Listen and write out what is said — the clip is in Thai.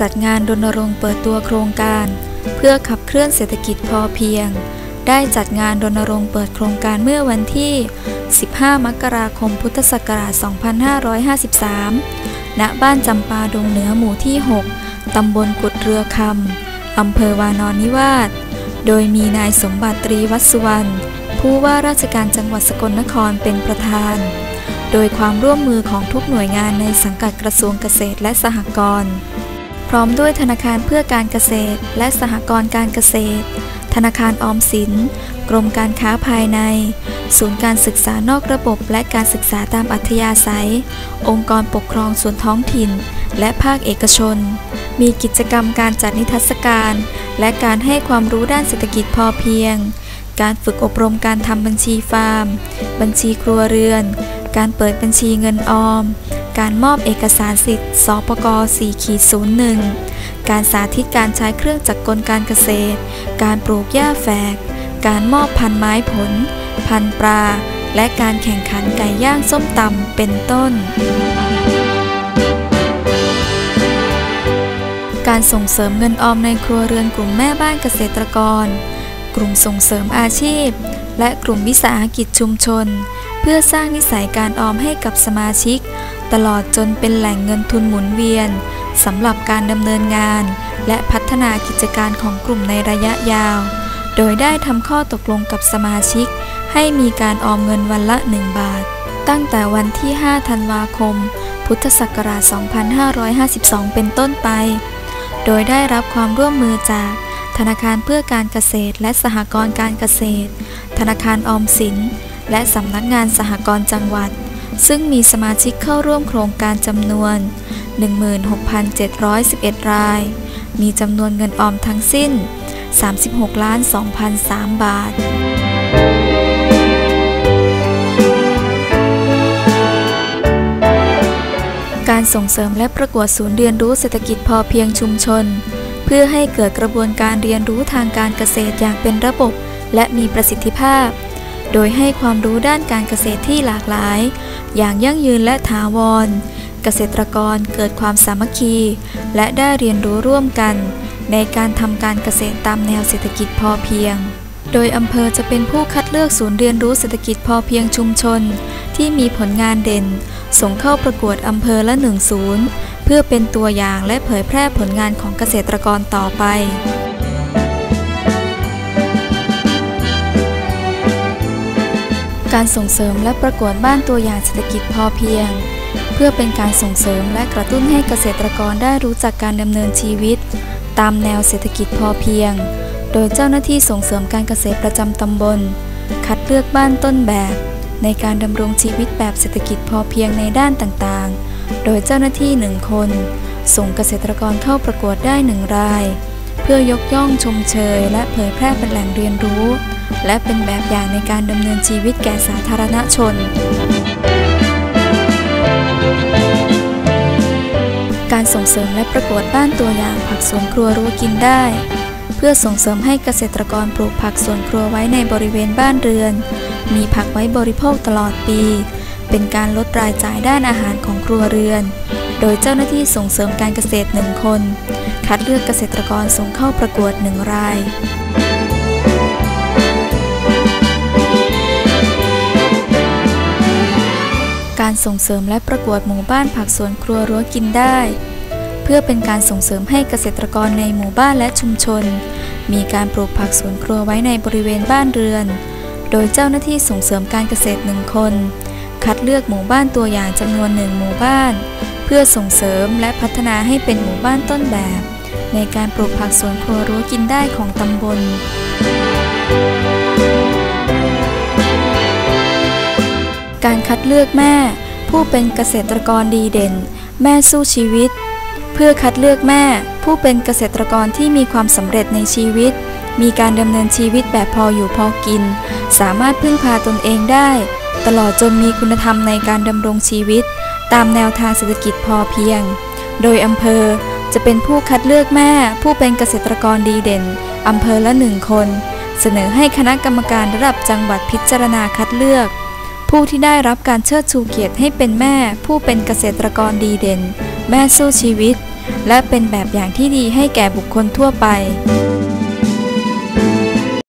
จัดงานรณรงค์เปิดตัวโครงการ เพื่อขับเคลื่อนเศรษฐกิจพอเพียง ได้จัดงานรณรงค์เปิดโครงการเมื่อวันที่ 15 มกราคมพุทธศักราช 2553 ณ บ้านจำปาดงเหนือหมู่ที่ 6 ตำบลกุดเรือคำ อำเภอวานอนนิวาส โดยมีนายสมบัติตรีวัสุวรรณ ผู้ว่าราชการจังหวัดสกลนครเป็นประธานโดยความร่วมมือของทุกหน่วยงานในสังกัดกระทรวงเกษตรและสหกรณ์ พร้อมด้วยธนาคารเพื่อการเกษตร และสหกรณ์การเกษตร ธนาคารออมสิน กรมการค้าภายใน ศูนย์การศึกษานอกระบบและการศึกษาตามอัธยาศัย องค์กรปกครองส่วนท้องถิ่น และภาคเอกชน มีกิจกรรมการจัดนิทรรศการ และการให้ความรู้ด้านเศรษฐกิจพอเพียง การฝึกอบรมการทำบัญชีฟาร์ม บัญชีครัวเรือน การเปิดบัญชีเงินออม การมอบเอกสารสิทธิ์สปก4-01 การสาธิตการใช้เครื่องจักรกลการเกษตร การปลูกหญ้าแฝก การมอบพันไม้ผล พันปลา และการแข่งขันไก่ย่างส้มตำเป็นต้น การส่งเสริมเงินออมในครัวเรือนกลุ่มแม่บ้านเกษตรกร กลุ่มส่งเสริมอาชีพ และกลุ่มวิสาหกิจชุมชน เพื่อสร้างนิสัยการออมให้กับสมาชิก ตลอดจนเป็นแหล่งเงินทุนหมุนเวียนสำหรับการดำเนินงาน และพัฒนากิจการของกลุ่มในระยะยาว โดยได้ทำข้อตกลงกับสมาชิก ให้มีการออมเงินวันละ 1 บาท ตั้งแต่วันที่ 5 ธันวาคม พุทธศักราช 2552 เป็นต้นไป โดยได้รับความร่วมมือจากธนาคารเพื่อการเกษตรและสหกรณ์การเกษตร ธนาคารออมสิน และสำนักงานสหกรณ์จังหวัด ซึ่งมีสมาชิกเข้าร่วมโครงการจำนวน 16,711 ราย มีจำนวนเงินออมทั้งสิ้น 36ล้าน2,003บาทการส่งเสริมและประกวดศูนย์เรียนรู้เศรษฐกิจพอเพียงชุมชน เพื่อให้เกิดกระบวนการเรียนรู้ทางการเกษตรอย่างเป็นระบบ และมีประสิทธิภาพ โดยให้ความรู้ด้านการเกษตรที่หลากหลาย อย่างยั่งยืนและถาวร เกษตรกรเกิดความสามัคคี และได้เรียนรู้ร่วมกัน ในการทำการเกษตรตามแนวเศรษฐกิจพอเพียง โดยอำเภอจะเป็นผู้คัดเลือกศูนย์เรียนรู้เศรษฐกิจพอเพียงชุมชน ที่มีผลงานเด่น ส่งเข้าประกวดอำเภอละหนึ่งศูนย์เพื่อเป็นตัวอย่างและเผยแพร่ผลงานของเกษตรกรต่อไป การส่งเสริมและประกวดบ้านตัวอย่างเศรษฐกิจพอเพียง เพื่อเป็นการส่งเสริมและกระตุ้นให้เกษตรกรได้รู้จักการดำเนินชีวิต ตามแนวเศรษฐกิจพอเพียง โดยเจ้าหน้าที่ส่งเสริมการเกษตรประจำตำบล คัดเลือกบ้านต้นแบบ ในการดำรงชีวิตแบบเศรษฐกิจพอเพียงในด้านต่างๆ โดยเจ้าหน้าที่หนึ่งคน ส่งเกษตรกรเข้าประกวดได้หนึ่งราย เพื่อยกย่องชมเชย และเผยแพร่เป็นแหล่งเรียนรู้ และเป็นแบบอย่างในการดำเนินชีวิตแก่สาธารณชน การส่งเสริมและประกวดบ้านตัวอย่างผักสวนครัวรู้กินได้ เพื่อส่งเสริมให้เกษตรกรปลูกผักสวนครัวไว้ในบริเวณบ้านเรือน มีผักไว้บริโภคตลอดปี เป็นการลดรายจ่ายด้านอาหารของครัวเรือน โดยเจ้าหน้าที่ส่งเสริมการเกษตรหนึ่งคน คัดเลือกเกษตรกรส่งเข้าประกวดหนึ่งราย การส่งเสริมและประกวดหมู่บ้านผักสวนครัวรั้วกินได้ เพื่อเป็นการส่งเสริมให้เกษตรกรในหมู่บ้านและชุมชน มีการปลูกผักสวนครัวไว้ในบริเวณบ้านเรือน โดยเจ้าหน้าที่ส่งเสริมการเกษตรหนึ่งคน คัดเลือกหมู่บ้านตัวอย่างจำนวนหนึ่งหมู่บ้าน เพื่อส่งเสริมและพัฒนาให้เป็นหมู่บ้านต้นแบบ ในการปลูกผักสวนครัวรั้วกินได้ของตำบลการคัดเลือกแม่ ผู้เป็นเกษตรกรดีเด่น แม่สู้ชีวิต เพื่อคัดเลือกแม่ ผู้เป็นเกษตรกรที่มีความสำเร็จในชีวิต มีการดำเนินชีวิตแบบพออยู่พอกิน สามารถพึ่งพาตนเองได้ ตลอดจนมีคุณธรรมในการดำรงชีวิต ตามแนวทางเศรษฐกิจพอเพียง โดยอำเภอจะเป็นผู้คัดเลือกแม่ ผู้เป็นเกษตรกรดีเด่นอำเภอละหนึ่งคน เสนอให้คณะกรรมการระดับจังหวัดพิจารณาคัดเลือก ผู้ที่ได้รับการเชิดชูเกียรติให้เป็นแม่ ผู้เป็นเกษตรกรดีเด่น แม่สู้ชีวิต และเป็นแบบอย่างที่ดีให้แก่บุคคลทั่วไป